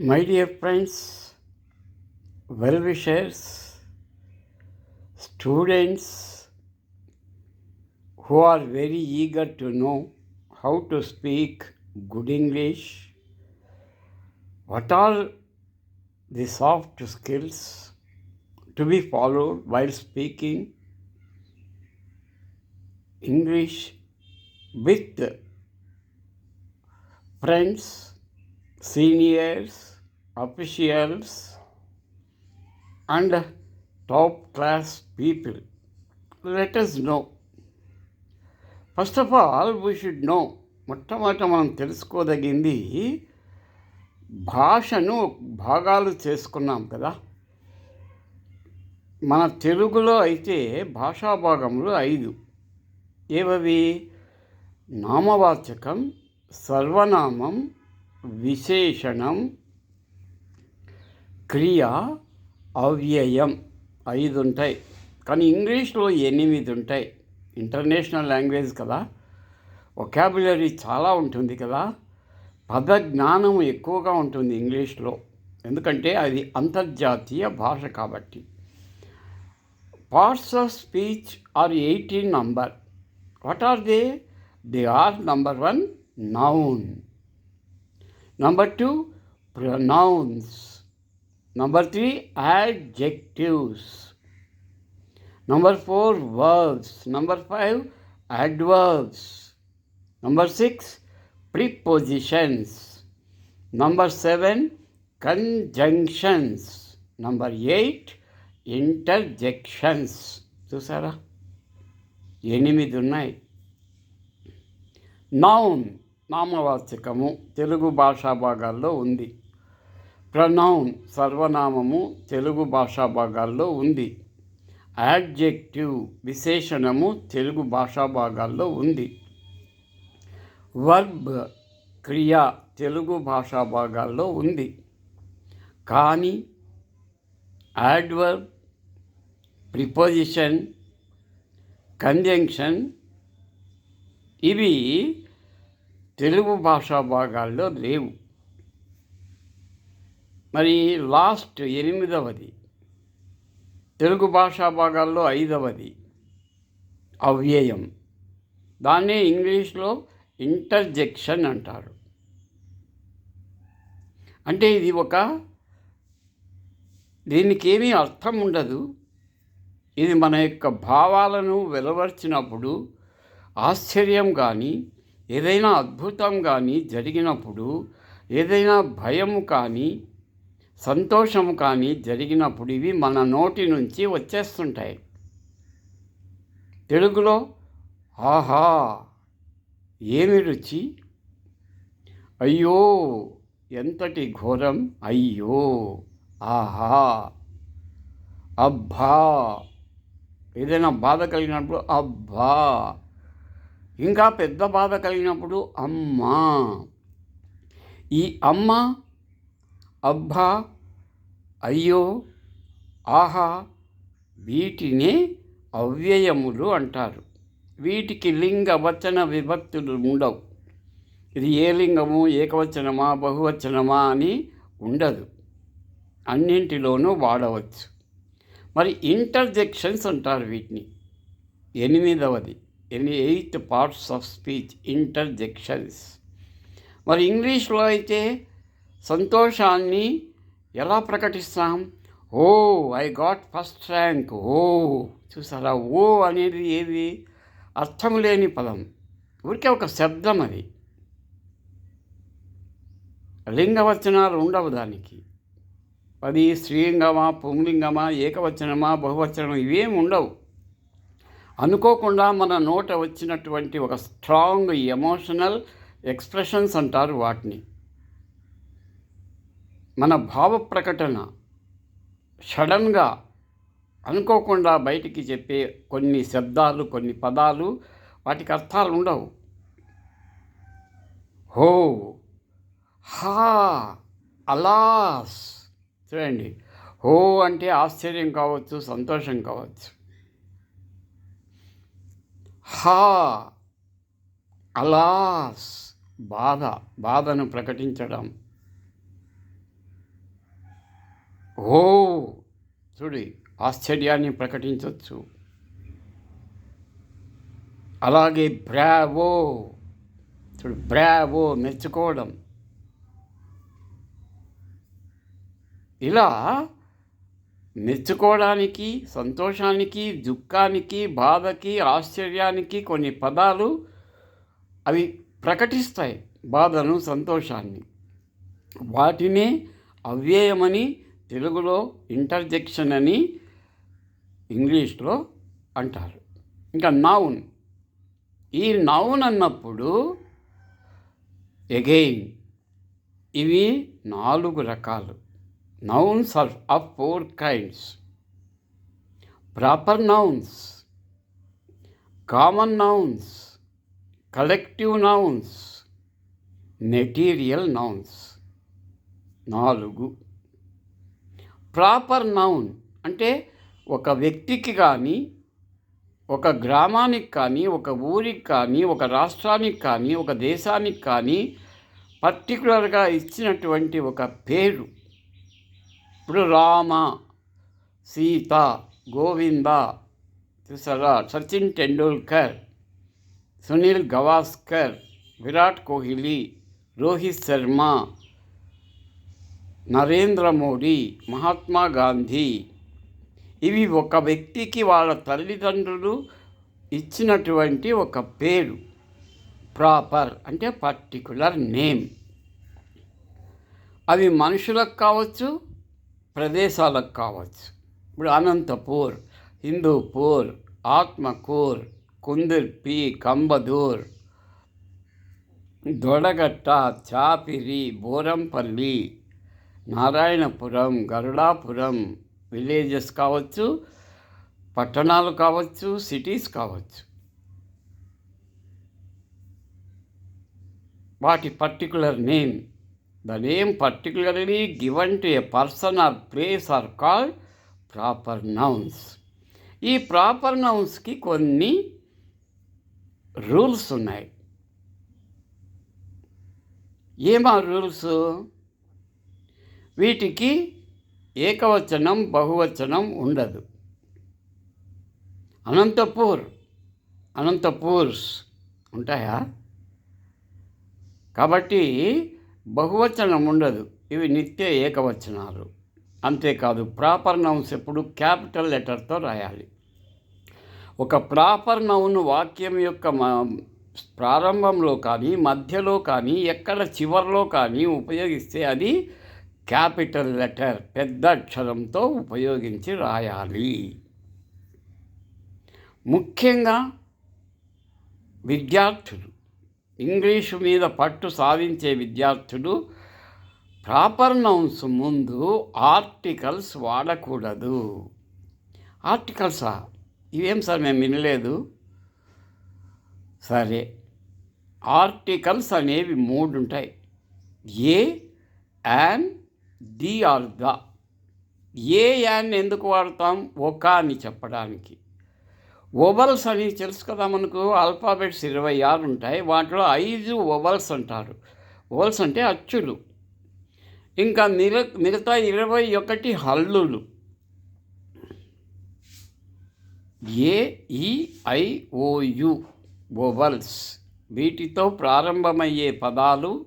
My dear friends, well wishers, students who are very eager to know how to speak good English, what are the soft skills to be followed while speaking English with friends, seniors, officials and top class people letters know first of all we should know మొట్టమొదట మనం తెలుసుకోదగింది భాషను భాగాలు చేసుకున్నాం కదా. మన తెలుగులో అయితే భాషా భాగములు ఐదు. ఏవవి? నామవాచకం సర్వనామం విశేషణం క్రియ అవ్యయం ఐదు ఉంటాయి కానీ ఇంగ్లీష్లో ఎనిమిది ఉంటాయి ఇంటర్నేషనల్ లాంగ్వేజ్ కదా. ఒకాబులరీ చాలా ఉంటుంది కదా. పద జ్ఞానం ఎక్కువగా ఉంటుంది ఇంగ్లీష్లో. ఎందుకంటే అది అంతర్జాతీయ భాష కాబట్టి. Parts of speech are eighteen number. What are they? They are number one noun. Number two pronouns. Number three adjectives number 4 verbs number 5 adverbs number 6 prepositions number 7 conjunctions number 8 interjections చూసారా ఎనిమిది ఉన్నాయి నౌన్ నామవాచకము తెలుగు భాషా భాగాల్లో ఉంది pronoun సర్వనామము Telugu భాషా భాగాల్లో ఉంది. Adjective విశేషణము Telugu భాషా భాగాల్లో ఉంది. వర్బ్ క్రియ తెలుగు భాషా భాగాల్లో ఉంది. కానీ యాడ్వర్బ్ ప్రిపోజిషన్ కంజంక్షన్ ఇవి తెలుగు భాషా భాగాల్లో లేవు. మరి లాస్ట్ ఎనిమిదవది. తెలుగు భాషా భాగాల్లో ఐదవది. అవ్యయం. దాన్నే ఇంగ్లీష్లో ఇంటర్జెక్షన్ అంటారు. అంటే ఇది ఒక దీనికి ఏమీ అర్థం ఉండదు. ఇది మన యొక్క భావాలను వెలవర్చినప్పుడు ఆశ్చర్యం కానీ ఏదైనా అద్భుతం కానీ జరిగినప్పుడు ఏదైనా భయం కానీ సంతోషము కానీ జరిగినప్పుడు ఇవి మన నోటి నుంచి వచ్చేస్తుంటాయి. తెలుగులో ఆహా ఏమి రుచి? అయ్యో ఎంతటి ఘోరం? అయ్యో ఆహా అబ్బా. ఏదైనా బాధ కలిగినప్పుడు అబ్బా. ఇంకా పెద్ద బాధ కలిగినప్పుడు అమ్మా. ఈ అమ్మ అబ్బా అయ్యో ఆహా వీటినే అవ్యయములు అంటారు. వీటికి లింగ వచన విభక్తులు ఉండవు. ఇది ఏ లింగము ఏకవచనమా బహువచనమా అని ఉండదు. అన్నింటిలోనూ వాడవచ్చు. మరి ఇంటర్జెక్షన్స్ అంటారు వీటిని. ఎనిమిదవది ఎని eighth parts of speech interjections. మరి ఇంగ్లీష్లో అయితే సంతోషాన్ని ఎలా ప్రకటిస్తాం? Oh I got first rank. Oh చూసారా? ఓ అనేది ఏది? అర్థం లేని పదం. ఊరికే ఒక శబ్దం అది. లింగవచనాలు ఉండవు దానికి. అది స్త్రీలింగమా పుంలింగమా ఏకవచనమా బహువచనమా ఇవేమి ఉండవు. అనుకోకుండా మన నోట వచ్చినటువంటి ఒక స్ట్రాంగ్ ఎమోషనల్ ఎక్స్ప్రెషన్స్ అంటారు వాటిని. మన భావ ప్రకటన సడన్గా అనుకోకుండా బయటికి చెప్పే కొన్ని శబ్దాలు కొన్ని పదాలు వాటికి అర్థాలు ఉండవు. హో హా అలాస్. చూడండి. హో అంటే ఆశ్చర్యం కావచ్చు సంతోషం కావచ్చు. హా అలాస్. బాధ బాధను ప్రకటించడం. ఓ చూడి ఆశ్చర్యాన్ని ప్రకటించవచ్చు అలాగే బ్రావో చూడు బ్రావో మెచ్చుకోవడం. ఇలా మెచ్చుకోవడానికి సంతోషానికి దుఃఖానికి బాధకి ఆశ్చర్యానికి కొన్ని పదాలు అవి ప్రకటిస్తాయి. బాధను సంతోషాన్ని. వాటినే అవ్యయమని తెలుగులో ఇంటర్జెక్షన్ అని ఇంగ్లీష్లో అంటారు. ఇంకా నౌన్. ఈ నౌన్ అన్నప్పుడు ఎగెయిన్ ఇవి నాలుగు రకాలు. Nouns are of four kinds. Proper nouns common nouns collective nouns material nouns. నాలుగు. ప్రాపర్ నౌన్ అంటే ఒక వ్యక్తికి కానీ ఒక గ్రామానికి కానీ ఒక ఊరికి కానీ ఒక రాష్ట్రానికి కానీ ఒక దేశానికి కానీ పర్టికులర్గా ఇచ్చినటువంటి ఒక పేరు. ఇప్పుడు రామ సీత గోవింద చూసారా? సచిన్ టెండూల్కర్ సునీల్ గవాస్కర్ విరాట్ కోహ్లీ రోహిత్ శర్మ నరేంద్ర మోడీ మహాత్మా గాంధీ. ఇవి ఒక వ్యక్తికి వాళ్ళ తల్లిదండ్రులు ఇచ్చినటువంటి ఒక పేరు. ప్రాపర్ అంటే పర్టికులర్ నేమ్. అవి మనుషులకు కావచ్చు ప్రదేశాలకు కావచ్చు. ఇప్పుడు అనంతపూర్ హిందూపూర్ ఆత్మకూర్ కుందుర్పి కంబదూర్ దొడగట్ట చాపిరి బోరంపల్లి నారాయణపురం గరుడాపురం విలేజెస్ కావచ్చు పట్టణాలు కావచ్చు సిటీస్ కావచ్చు. వాటి particular name the name particularly given to a person or place are called proper nouns ఈ ప్రాపర్ నౌన్స్కి కొన్ని రూల్స్ ఉన్నాయి. ఏమా రూల్స్ వీటికి ఏకవచనం బహువచనం ఉండదు. అనంతపూర్ అనంతపూర్స్ ఉంటాయా? కాబట్టి బహువచనం ఉండదు. ఇవి నిత్య ఏకవచనాలు. అంతేకాదు ప్రాపర్ నౌన్స్ ఎప్పుడు క్యాపిటల్ లెటర్తో రాయాలి. ఒక ప్రాపర్ నౌన్ వాక్యం యొక్క ప్రారంభంలో కానీ మధ్యలో కానీ ఎక్కడ చివరిలో కానీ ఉపయోగిస్తే అది క్యాపిటల్ లెటర్ పెద్ద అక్షరంతో ఉపయోగించి రాయాలి. ముఖ్యంగా విద్యార్థులు ఇంగ్లీషు మీద పట్టు సాధించే విద్యార్థులు ప్రాపర్ నౌన్స్ ముందు ఆర్టికల్స్ వాడకూడదు. ఆర్టికల్సా? ఇవేం సార్ మేము వినలేదు? సరే ఆర్టికల్స్ అనేవి మూడు ఉంటాయి ఏ అండ్ ది ఏ యాన్ని ఎందుకు వాడతాం? ఒక అని చెప్పడానికి. ఒబల్స్ అని తెలుసు కదా మనకు ఆల్ఫాబెట్స్ ఇరవై ఆరు ఉంటాయి వాటిలో ఐదు ఒబల్స్ అంటారు. ఓవల్స్ అంటే అచ్చులు. ఇంకా మిగ మిగతా ఇరవై ఒకటి హల్లులు. ఏఈఐఓయు ఒబల్స్ వీటితో ప్రారంభమయ్యే పదాలు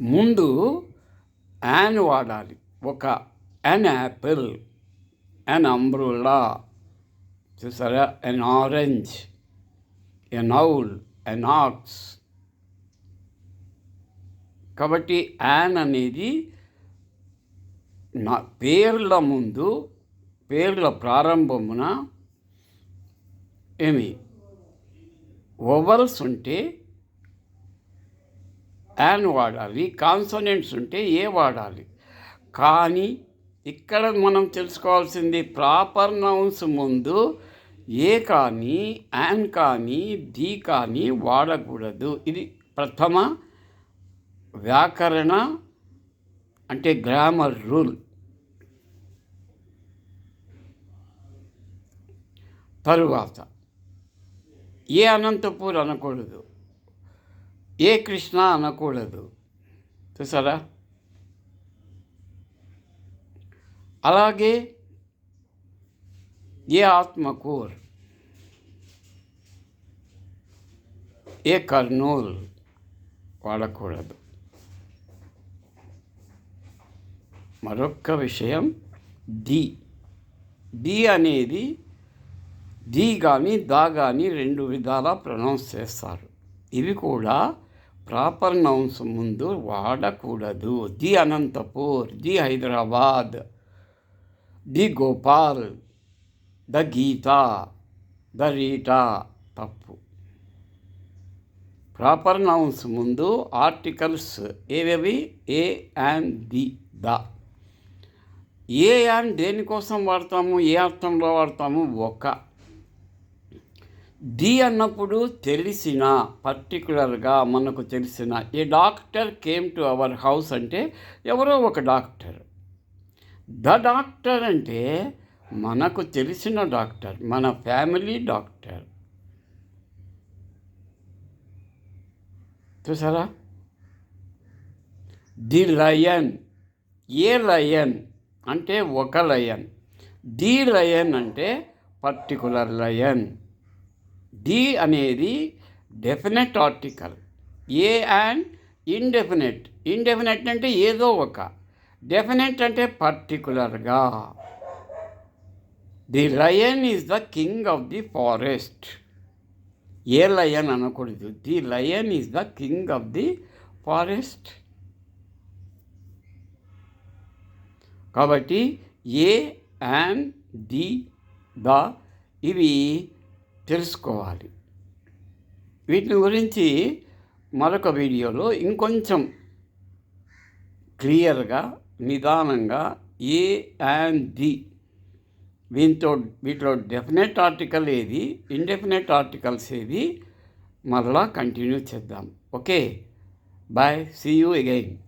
ముందు యాన్ వాడాలి. ఒక యాన్ యాపిల్ యాన్ అంబ్రులా చూసారా? An orange an owl an ox. కాబట్టి యాన్ అనేది నా పేర్ల ముందు పేర్ల ప్రారంభమున ఏమి? ఓవల్స్ ఉంటే యాన్ వాడాలి. కాన్సోనెంట్స్ ఉంటే ఏ వాడాలి? కానీ ఇక్కడ మనం తెలుసుకోవాల్సింది ప్రాపర్ నౌన్స్ ముందు ఏ కానీ యాన్ కానీ ది కానీ వాడకూడదు. ఇది ప్రథమ వ్యాకరణ అంటే గ్రామర్ రూల్ తరువాత ఏ అనంతపూర్ అనకూడదు? ఏ కృష్ణ అనకూడదు. చూసారా? అలాగే ఏ ఆత్మకూర్ ఏ కర్నూల్ వాడకూడదు. మరొక్క విషయం డి డి అనేది ది కానీ దా కానీ రెండు విధాలా ప్రొనౌన్స్ చేస్తారు. ఇవి కూడా ప్రాపర్ నౌన్స్ ముందు వాడకూడదు. The Anantapur the Hyderabad the Gopal the Geeta the Rita తప్పు. ప్రాపర్ నౌన్స్ ముందు ఆర్టికల్స్ ఏవేవి? A and the the. A and దేనికోసం వాడతాము? ఏ అర్థంలో వాడతాము? ఒక. ది అన్నప్పుడు తెలిసిన పర్టికులర్గా మనకు తెలిసిన a doctor came to our house అంటే ఎవరో ఒక డాక్టర్. ద డాక్టర్ అంటే మనకు తెలిసిన డాక్టర్ మన ఫ్యామిలీ డాక్టర్. చూసారా? ది లయన్ ఏ లయన్ అంటే ఒక లయన్. ది లయన్ అంటే పర్టికులర్ లయన్. డి అనేది definite article a and indefinite indefinite అంటే ఏదో ఒక. డెఫినెట్ అంటే పర్టికులర్గా the lion is the king of the forest a lion అనకూడదు. The lion is the king of the forest కాబట్టి a and the the ఇవి తెలుసుకోవాలి. వీటిని గురించి మరొక వీడియోలో ఇంకొంచెం క్లియర్గా నిదానంగా ఏ అండ్ ది దీంతో వీటిలో డెఫినెట్ ఆర్టికల్ ఏది ఇండెఫినెట్ ఆర్టికల్స్ ఏది మరలా కంటిన్యూ చేద్దాం. Okay. Bye. See you again.